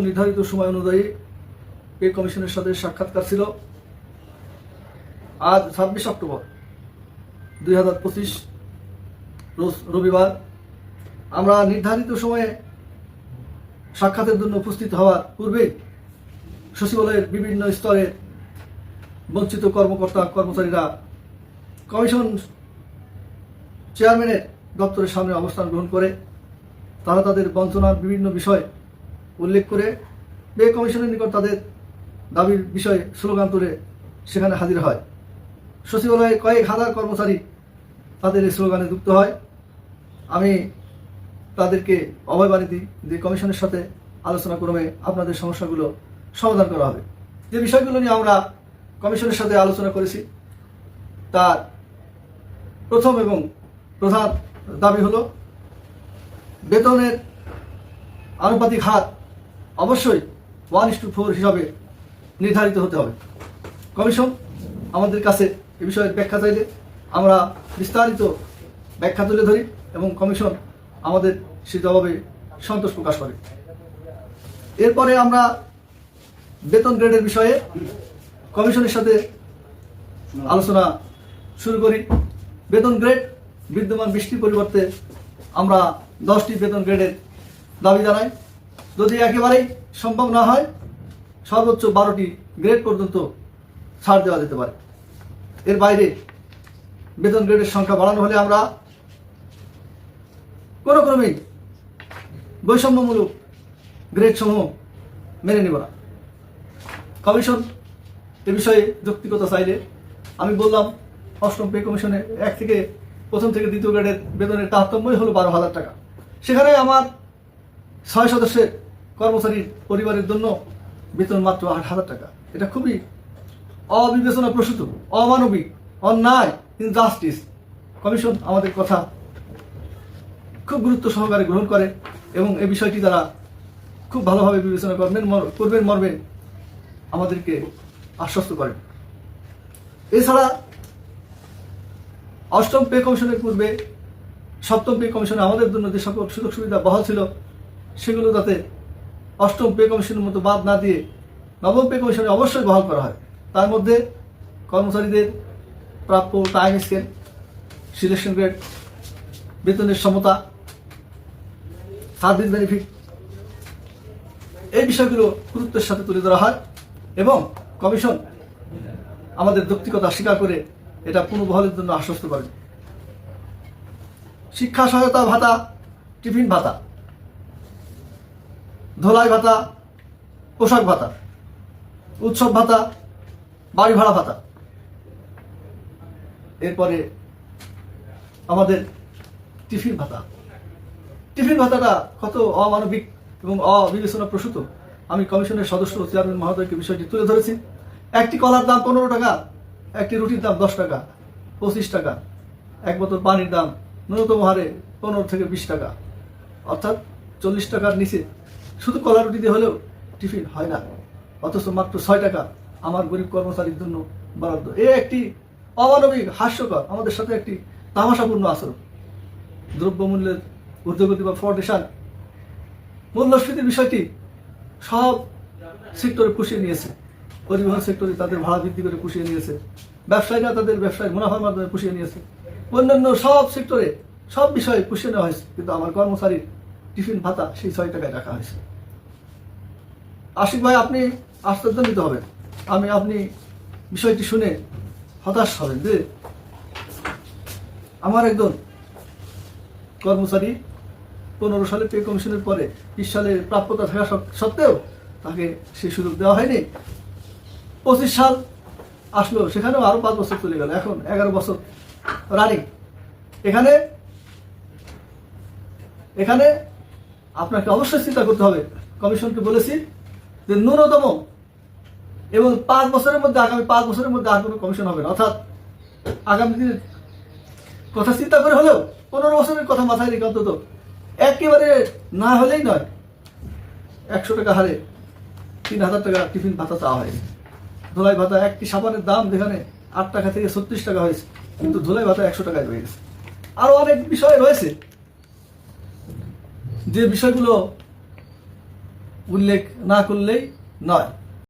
নির্ধারিত সময় অনুযায়ী পে কমিশনের সাথে সাক্ষাৎকার ছিল। আজ ছাব্বিশ অক্টোবর দুই হাজার পঁচিশ রবিবার। আমরা নির্ধারিত সময়ে সাক্ষাতের জন্য উপস্থিত হওয়ার পূর্বে সচিবালয়ের বিভিন্ন স্তরে বঞ্চিত কর্মকর্তা, কর্মচারীরা কমিশন চেয়ারম্যানের দপ্তরের সামনে অবস্থান গ্রহণ করে। তারা তাদের বঞ্চনার বিভিন্ন বিষয় উল্লেখ করে বে কমিশনের নিকট তাদের দাবির বিষয়ে স্লোগান তুলে সেখানে হাজির হয়। সচিবালয়ে কয়েক হাজার কর্মচারী তাদের এই স্লোগানে যুক্ত হয়। আমি তাদেরকে অভয় অভয়বাণী দিই যে কমিশনের সাথে আলোচনা ক্রমে আপনাদের সমস্যাগুলো সমাধান করা হবে। যে বিষয়গুলো নিয়ে আমরা কমিশনের সাথে আলোচনা করেছি, তার প্রথম এবং প্রধান দাবি হলো, বেতনের আনুপাতিক হার অবশ্যই ওয়ান ইস টু ফোর হিসাবে নির্ধারিত হতে হবে। কমিশন আমাদের কাছে এ বিষয়ে ব্যাখ্যা চাইলে আমরা বিস্তারিত ব্যাখ্যা তুলে ধরি এবং কমিশন আমাদের সে জবাবে সন্তোষ প্রকাশ করে। এরপরে আমরা বেতন গ্রেডের বিষয়ে কমিশনের সাথে আলোচনা শুরু করি। বেতন গ্রেড, বিদ্যমান বৃষ্টির পরিবর্তে আমরা দশটি বেতন গ্রেডের দাবি জানাই। যদি একেবারেই সম্ভব না হয়, সর্বোচ্চ বারোটি গ্রেড পর্যন্ত ছাড় দেওয়া যেতে পারে। এর বাইরে বেতন গ্রেডের সংখ্যা বাড়ানো হলে আমরা কোনো ক্রমেই বৈষম্যমূলক গ্রেড সমূহ মেনে নেব না। কমিশন এ বিষয়ে যৌক্তিকতা চাইলে আমি বললাম, অষ্টম পে কমিশনে এক থেকে প্রথম থেকে দ্বিতীয় গ্রেডের বেতনের তারতম্যই হলো বারো হাজার টাকা। সেখানে আমার ছয় সদস্যের কর্মচারীর পরিবারের জন্য বেতন মাত্র আট হাজার টাকা। এটা খুবই অবিবেচনা প্রসূত অমানবিক, অন্যায় ইনজাস্টিস কমিশন আমাদের কথা খুব গুরুত্ব সহকারে গ্রহণ করে এবং এই বিষয়টি তারা খুব ভালোভাবে বিবেচনা করবেন করবেন, মর্মে আমাদেরকে আশ্বস্ত করেন। এছাড়া অষ্টম পে কমিশনের পূর্বে সপ্তম পে কমিশনে আমাদের জন্য যে সকল সুযোগ সুবিধা বহাল ছিল, সেগুলো যাতে অষ্টম পে কমিশনের মতো বাদ না দিয়ে নবম পে কমিশনে অবশ্যই বহাল করা হয়। তার মধ্যে কর্মচারীদের প্রাপ্য টাইম স্কেল সিলেকশন গ্রেড বেতনের সমতা সার্ভিস বেনিফিট এই বিষয়গুলো গুরুত্বের সাথে তুলে ধরা হয় এবং কমিশন আমাদের যৌক্তিকতা স্বীকার করে এটা পুনর্বহলের জন্য আশ্বস্ত করেন। শিক্ষা সহায়তা ভাতা, টিফিন ভাতা ধোলাই ভাতা, পোশাক ভাতা, উৎসব ভাতা, বাড়ি ভাড়া ভাতা। এরপরে আমাদের টিফিন ভাতা। টিফিন ভাতাটা কত অমানবিক এবং অবিবেচনা প্রসূত। আমি কমিশনের সদস্য, চেয়ারম্যান মহোদয়কে বিষয়টি তুলে ধরেছি। একটি কলার দাম পনেরো টাকা, একটি রুটির দাম দশ টাকা, পঁচিশ টাকা। এক বোতল পানির দাম ন্যূনতম হারে পনেরো থেকে বিশ টাকা। অর্থাৎ চল্লিশ টাকার নিচে শুধু কলা রুটি দিয়ে হলেও টিফিন হয় না। অথচ মাত্র ছয় টাকা আমার গরিব কর্মচারীর জন্য বরাদ্দ। এ একটি অমানবিক, হাস্যকর, আমাদের সাথে একটি তামাশাপূর্ণ আচরণ। দ্রব্যমূল্যের ঊর্ধ্বগতি বা ফর্ডেশন মূল্যস্ফীতির বিষয়টি সব সেক্টরে পুষিয়ে নিয়েছে। পরিবহন সেক্টরে তাদের ভাড়া বৃদ্ধি করে পুষিয়ে নিয়েছে। ব্যবসায়ীরা তাদের ব্যবসায় মুনাফার মাধ্যমে পুষিয়ে নিয়েছে। অন্যান্য সব সেক্টরে সব বিষয়ে পুষিয়ে নেওয়া হয়েছে। কিন্তু আমার কর্মচারীর টিফিন ভাতা সেই ছয় টাকায় রাখা হয়েছে। আশিক ভাই, আপনি আশ্চর্যান্বিত হবেন আমি, আপনি বিষয়টি শুনে হতাশ হবেন যে আমার একজন কর্মচারী পনেরো সালে পে কমিশনের পরে বিশ সালে প্রাপ্যতা থাকা সত্ত্বেও তাকে সেই সুযোগ দেওয়া হয়নি। পঁচিশ সাল আসলো, সেখানেও আরও পাঁচ বছর চলে গেল। এখন এগারো বছর রানিং এখানে এখানে আপনাকে অবশ্যই চিন্তা করতে হবে। কমিশনকে বলেছি যে ন্যূনতম এবং পাঁচ বছরের মধ্যে, আগামী পাঁচ বছরের মধ্যে আর কোনো কমিশন হবে না। অর্থাৎ আগামী দিনের কথা চিন্তা করে হলেও পনেরো বছরের কথা মাথায় রেখে অন্তত একেবারে না হলেই নয়, একশো টাকা হারে তিন হাজার টাকা টিফিন ভাতা চাওয়া হয়েছে। ধোলাই ভাতা একটি সাবানের দাম যেখানে আট টাকা থেকে ছত্রিশ টাকা হয়েছে, কিন্তু ধোলাই ভাতা একশো টাকায় রয়ে গেছে। আরও অনেক বিষয় রয়েছে। যে বিষয়গুলো উল্লেখ না করলেই নয়।